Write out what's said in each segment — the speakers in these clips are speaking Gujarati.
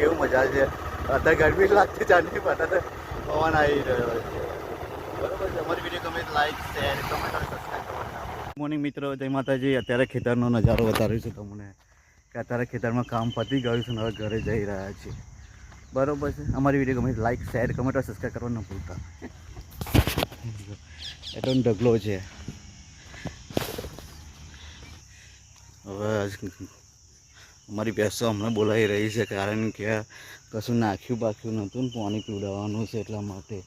કેવું મજા છે અત્યારે ગરમી લાગતી ચાલની પણ પવન આવી રહ્યો છે. અમારી વીડિયો ગમે લાઈક શેર કમેન્ટ મોર્નિંગ મિત્રો, જય માતાજી. અત્યારે ખેતરનો નજારો બતાવ્યો છું તમને કે અત્યારે ખેતરમાં કામ પતી ગયું છે હવે ઘરે જઈ રહ્યા છીએ. બરોબર છે. અમારી વીડિયો ગમે લાઈક શેર કમેન્ટ અને સબસ્ક્રાઈબ કરવા ન ભૂલતા. એટલો ઢગલો છે. હવે અમારી ભેંસો હમણાં બોલાવી રહી છે કારણ કે કશું નાખ્યું બાખ્યું નહોતું ને પાણી પીવડાવવાનું છે એટલા માટે.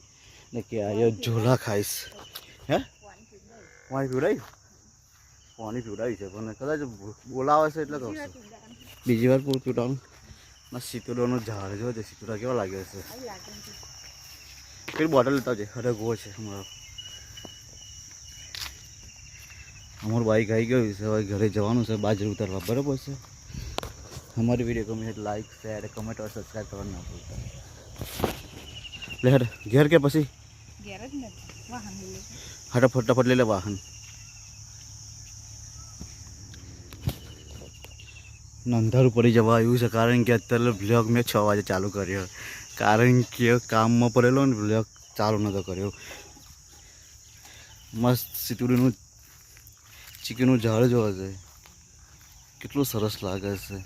ને કે આયો ઝોલા ખાઈશ. હે? પાણી પીવડાવ્યું પાણી પીવડાવ્યું છે, પણ કદાચ બોલાવે છે એટલે કહું બીજી વાર પૂરું પીવડાવું. ના સિતુડાનું ઝાડ જો છે સિતુડા કેવા લાગે છે? પેલી બોટલ લેતા છે અરે ગો છે અમારો. અમારું બાઈક આવી ગયું છે, હવે ઘરે જવાનું છે, બાજરી ઉતારવા, બરાબર છે? हमारी वीडियो को मुझे लाइक शेयर कमेंट और सब्सक्राइब करना ना भूलता ले हट घेर के પછી ઘેર જ નથી વાહન લઈ લેજો. હટ ફટાફટ લઈ લે વાહન અંધારું પડી જવા આવ્યું છે કારણ કે અત્યારે બ્લોગ મેં છ વાગે ચાલુ કર્યો કારણ કે કામમાં પડેલો ને બ્લોગ ચાલુ નહોતો કર્યો મસ્ત સિતુડીનું ચીકીનું ઝાડ જોવા છે કેટલું સરસ લાગે છે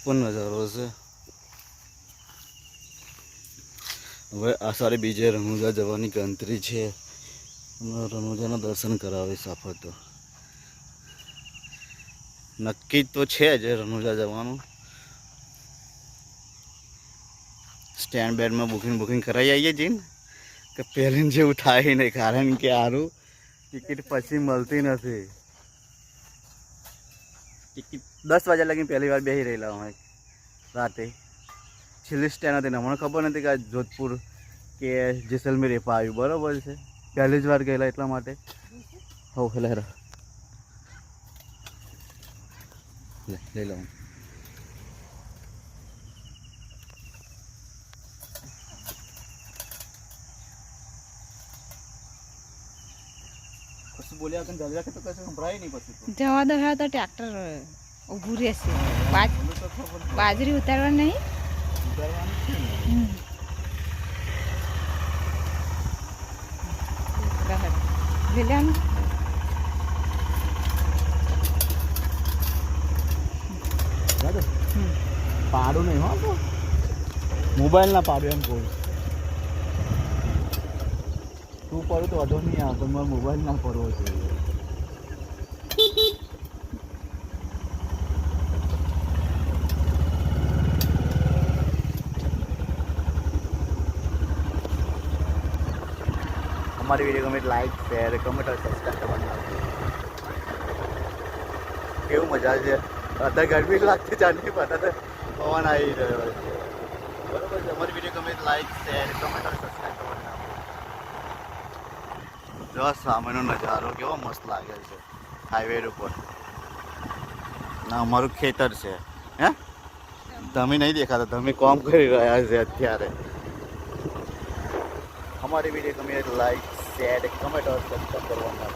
સુપર નજારો છે હવે આ સારી બીજે રણુજા જવાની ગણતરી છે. રણુજાના દર્શન કરાવીશ આપણે તો નક્કી તો છે જ રણુજા જવાનું. સ્ટેન્ડ બેડમાં બુકિંગ બુકિંગ કરાવી આવીએ છીએ કે પહેલીને જેવું થાય નહીં, કારણ કે આરું ટિકિટ પછી મળતી નથી. દસ વાગ્યા લગી પહેલી વાર બેસી રહેલા અમે રાતે. છેલ્લી સ્ટેન્ડ હતી હમણાં ખબર નથી કે જોધપુર કે જેસલમેર એપા આવ્યું, બરાબર છે? પહેલી જ વાર ગયેલા એટલા માટે. હો હેલા લઈ લઉં બોલ્યા કે જલ્દી રાખે તો કશું સંભળાય નહીં પછી જવા દો હવે તો ટ્રેક્ટર ઊભું રહેશે. બાજરી ઉતારવા નહીં? ઉતારવાનું છે. પાડું નહીં હો મોબાઈલ ના પાડું એમ કહું. તું પડું તો વધુ નહીં આવે, પણ મારો મોબાઈલ ના પડવો જોઈએ. અમારી વીડિયો ગમે લાઈક શેર કમેન્ટ અને સબસ્ક્રાઈબ કરવાનું કેવું મજા છે અત્યારે ગરમી લાગતી પણ અત્યારે પવન આવી રહ્યો છે. બરોબર છે, અમારી વીડિયો ગમે લાઈક શેર કમેન્ટ અને સબસ્ક્રાઈબ કરવાનું. જો સામેનો નજારો કેવો મસ્ત લાગે છે હાઈવે ઉપર. ના, અમારું ખેતર છે, હે? તમે નહીં દેખાતા, તમે કોમ કરી રહ્યા છે અત્યારે. અમારી વીડિયો ગમે લાઈક શેર કમેન્ટ સબસ્ક્રાઈબ કરવાનું.